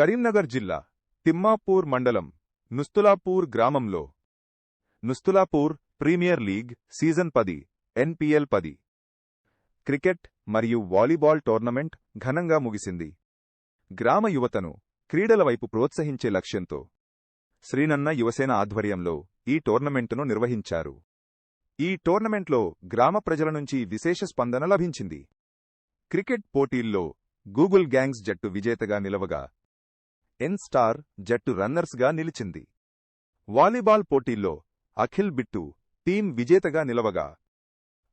కరీంనగర్ జిల్లా తిమ్మాపూర్ మండలం నుస్తులాపూర్ గ్రామంలో. నుస్తులాపూర్ ప్రీమియర్ లీగ్ సీజన్ పది ఎన్పిఎల్ పది. క్రికెట్ మరియు వాలీబాల్ టోర్నమెంట్ ఘనంగా ముగిసింది. గ్రామ యువతను క్రీడల వైపు ప్రోత్సహించే లక్ష్యంతో శ్రీనన్న యువసేన ఆధ్వర్యంలో ఈ టోర్నమెంటును నిర్వహించారు. ఈ టోర్నమెంట్లో గ్రామ ప్రజల నుంచి విశేష స్పందన లభించింది. క్రికెట్ పోటీల్లో గూగుల్ గ్యాంగ్స్ జట్టు విజేతగా నిలవగా ఎన్ స్టార్ జట్టు రన్నర్స్గా నిలిచింది. వాలీబాల్ పోటీల్లో అఖిల్ బిట్టు టీం విజేతగా నిలవగా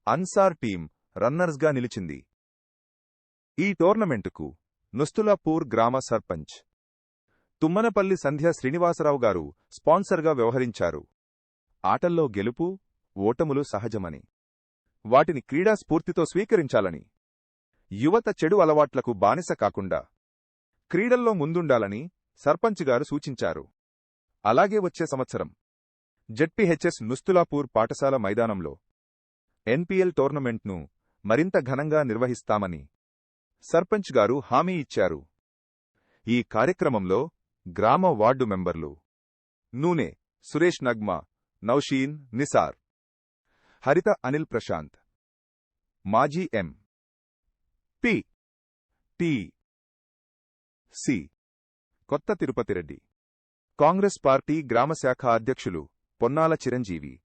అన్సార్ టీం రన్నర్స్గా నిలిచింది. ఈ టోర్నమెంటుకు నుస్తులాపూర్ గ్రామ సర్పంచ్ తుమ్మనపల్లి సంధ్య శ్రీనివాసరావు గారు స్పాన్సర్గా వ్యవహరించారు. ఆటల్లో గెలుపు ఓటములు సహజమని వాటిని క్రీడా స్ఫూర్తితో స్వీకరించాలని యువత చెడు అలవాట్లకు బానిస కాకుండా క్రీడల్లో ముందుండాలని సర్పంచ్ గారు సూచించారు. అలాగే వచ్చే సంవత్సరం. జెడ్పీహెచ్ఎస్ నుస్తులాపూర్ పాఠశాల మైదానంలో ఎన్పీఎల్ టోర్నమెంట్ను మరింత ఘనంగా నిర్వహిస్తామని సర్పంచ్ గారు హామీ ఇచ్చారు. ఈ కార్యక్రమంలో గ్రామ వార్డు మెంబర్లు నూనె సురేష్ నగ్మా నౌషీన్ నిసార్ హరిత అనిల్ ప్రశాంత్ మాజీ ఎం P T C Kotha Tirupati Reddy. Congress party గ్రామశాఖ అధ్యక్షులు పొన్నాల చిరంజీవి.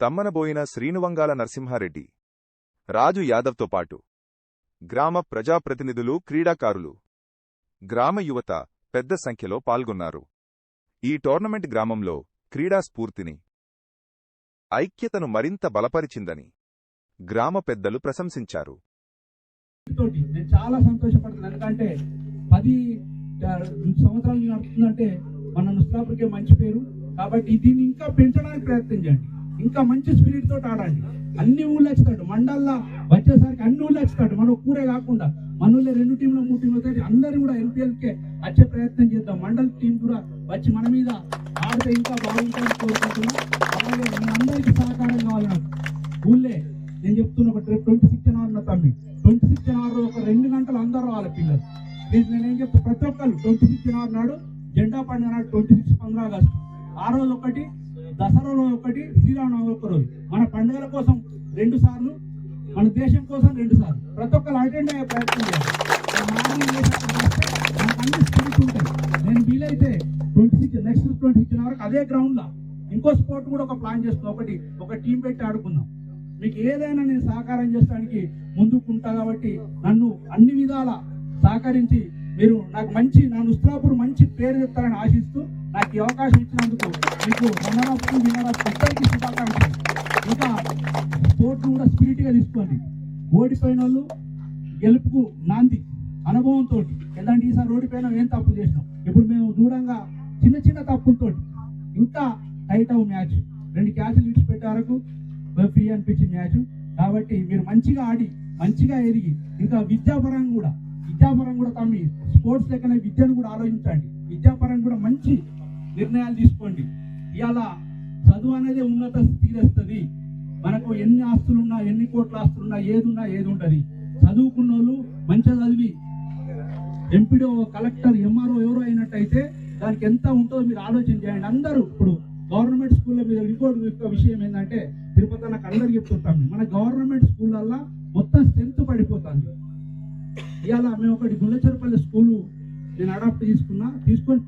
తమ్మనబోయిన శ్రీనువంగాల నరసింహారెడ్డి. రాజు యాదవ్తో పాటు. గ్రామ ప్రజాప్రతినిధులు క్రీడాకారులు. గ్రామ యువత పెద్ద సంఖ్యలో పాల్గొన్నారు. ఈ టోర్నమెంట్ గ్రామంలో క్రీడా స్ఫూర్తిని. ఐక్యతను మరింత బలపరిచిందని గ్రామ పెద్దలు ప్రశంసించారు. నేను చాలా సంతోషపడుతున్నాను. ఎందుకంటే పది సంవత్సరాలు నడుస్తుందంటే మన నుస్లాపురికే మంచి పేరు. కాబట్టి దీన్ని ఇంకా పెంచడానికి ప్రయత్నం చేయండి. ఇంకా మంచి స్పిరిట్ తోటి ఆడండి అన్ని ఊళ్ళో వచ్చాడు మండల్లో వచ్చేసరికి అన్ని ఊళ్ళో వచ్చాడు మన ఊరే కాకుండా మన ఊళ్ళో రెండు టీంలు మూడు టీంలు తోటి అందరూ కూడా ఎన్పిఎల్కే వచ్చే ప్రయత్నం చేద్దాం. మండల్ టీం కూడా వచ్చి మన మీద ఆడితే ఇంకా బాగుంటుందని కోరుకుంటున్నాం. అలాగే మీ అందరికీ సహకారం కావాలి నాకు ఊళ్ళే నేను చెప్తున్నా ఒక ట్వంటీ సిక్స్ జనవరి తమ్మి. ట్వంటీ సిక్స్ జనవరి ఒక రెండు గంటలు అందరూ రావాలి పిల్లలు నేను నేనేం చెప్తా? ప్రతి ఒక్కరు ట్వంటీ సిక్స్ జనవరి నాడు జెండా పండుగ నాడు ట్వంటీ సిక్స్ పంద్ర ఆగస్టు ఆ రోజు ఒకటి దసరా రోజు ఒకటి శ్రీరామనవమి ఒక రోజు. మన పండుగల కోసం రెండు సార్లు మన దేశం కోసం రెండు సార్లు. ప్రతి ఒక్కరు అటెండ్ అయ్యే ప్రయత్నం చేయాలి. ఉంటాయి. నేను వీలైతే twenty six next twenty six వరకు అదే గ్రౌండ్లో ఇంకో స్పోర్ట్ కూడా ఒక ప్లాన్ చేస్తాం ఒకటి ఒక టీం పెట్టి ఆడుకుందాం. మీకు ఏదైనా నేను సహకారం చేసడానికి ముందుకుంటా కాబట్టి నన్ను అన్ని విధాల సహకరించి మీరు నాకు మంచి నా నుస్లాపూర్ మంచి పేరు చెప్తారని ఆశిస్తూ నాకు ఈ అవకాశం ఇచ్చినందుకు మీకు ఇద్దరికి శుభాకాంక్షలు. ఇంకా స్పోర్ట్ కూడా స్పిరిట్గా తీసుకోండి. ఓడిపోయిన వాళ్ళు గెలుపుకు నాంది అనుభవంతో ఎందుకంటే ఈసారి ఓడిపోయినా ఏం తప్పు చేసినాం. ఇప్పుడు మేము దూరంగా చిన్న చిన్న తప్పులతో ఇంకా టైట్ అవు మ్యాచ్. రెండు క్యాచ్లు విడిచిపెట్టే వరకు ఫ్రీ అనిపించింది మ్యాచ్. కాబట్టి మీరు మంచిగా ఆడి మంచిగా ఎదిగి ఇంకా విద్యాపరంగా కూడా విద్యాపరంగా కూడా తమ్మి స్పోర్ట్స్ లెక్కనే విద్యను కూడా ఆలోచించండి. విద్యాపరంగా కూడా మంచి నిర్ణయాలు తీసుకోండి. ఇవాళ చదువు అనేది ఉన్నత తీరేస్తుంది మనకు ఎన్ని ఆస్తులున్నా ఎన్ని కోట్ల ఆస్తులున్నా ఏది ఉన్నా ఏది ఉంటుంది చదువుకున్న వాళ్ళు మంచిగా చదివి ఎంపీడో కలెక్టర్ ఎంఆర్ఓ ఎవరో అయినట్టయితే దానికి ఎంత ఉంటుందో మీరు ఆలోచన చేయండి. అందరూ ఇప్పుడు గవర్నమెంట్ స్కూల్లో మీద ఇంకోటి యొక్క విషయం ఏంటంటే తిరుపతి నాకు అందరికి చెప్తుంటాం మన గవర్నమెంట్ స్కూళ్ళల్లో మొత్తం స్ట్రెంత్ పడిపోతుంది. ఇవాళ మేము ఒకటి గుల్లచెరుపల్లి స్కూలు నేను అడాప్ట్ తీసుకున్నా తీసుకొని